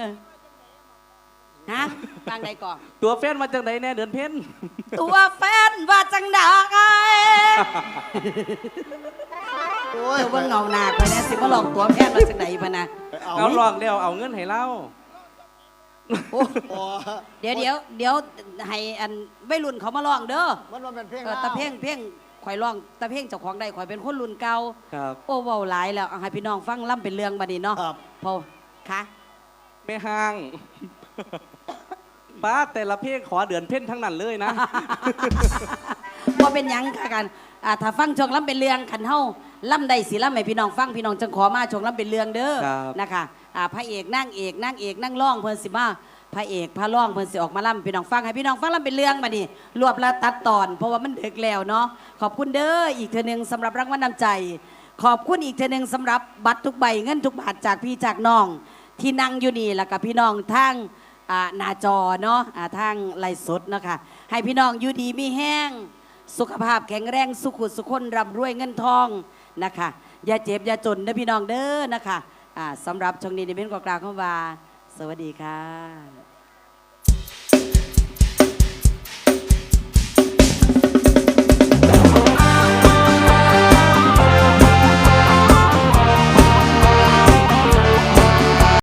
ออฮะฟังใดก่อน ตัวแฟนมาจากไหนแน่เดือนเพ็ญตัวแฟนว่าจังดาไงโอ้ยเดี๋ยวว่าเงาหนักไปนะสิมาลองตัวแฟนมาจากไหนพะนะไปเอาเอาลองเดียวเอาเงินให้เล่าโอ้โอ้เดี๋ยวเดี๋ยวเดี๋ยวให้อันวัยรุ่นเขามาลองเด้อมันว่าเป็นเพลงเออตะเพ่งเพ่งข่อยลองตะเพ่งเจ้าของใดข่อยเป็นคนรุ่นเก่าครับโอ้เว้าหลายแล้วเอาให้พี่น้องฟังล่ำเป็นเรื่องบัดนี้เนาะครับพอคะ ไม่ห่างป้าแต่ละเพลงขอเดือนเพ็ญทั้งนั้นเลยนะ ว่าเป็นหยังค่ะกันอ่าถ้าฟังช่วงล่ำเป็นเรื่องขันเฮาล่ำใดสิล่ำให้พี่น้องฟังพี่น้องจังขอมาช่วงล่ำเป็นเรื่องเด้อครับ นะคะอ่าพระเอกนางเอกนางเอกนางร้องเพิ่นสิมาพระเอกพระร้องเพิ่นสิออกมาล่ำพี่น้องฟังให้พี่น้องฟังล่ำเป็นเรื่องมานี่รวบแล้วตัดตอน เพราะว่ามันดึกแล้วเนาะขอบคุณเด้ออีกเทอหนึงสำหรับรางวัลนำใจ ขอบคุณอีกเทอหนึงสำหรับบัตรทุกใบเงินทุกบาทจากพี่จากน้อง ที่นั่งอยู่นี่แล้วกับพี่น้องทั้งหน้าจอเนาะทั้งไลฟ์สดเนาะคะให้พี่น้องอยู่ดีมีแห้ง สุขภาพแข็งแรงสุขุสุขคนร่ำรวยเงินทองนะคะอย่าเจ็บอย่าจนนะพี่น้องเด้อนะคะสำหรับช่วงนี้ในเม้นกกลางเข้ามาสวัสดีค่ะ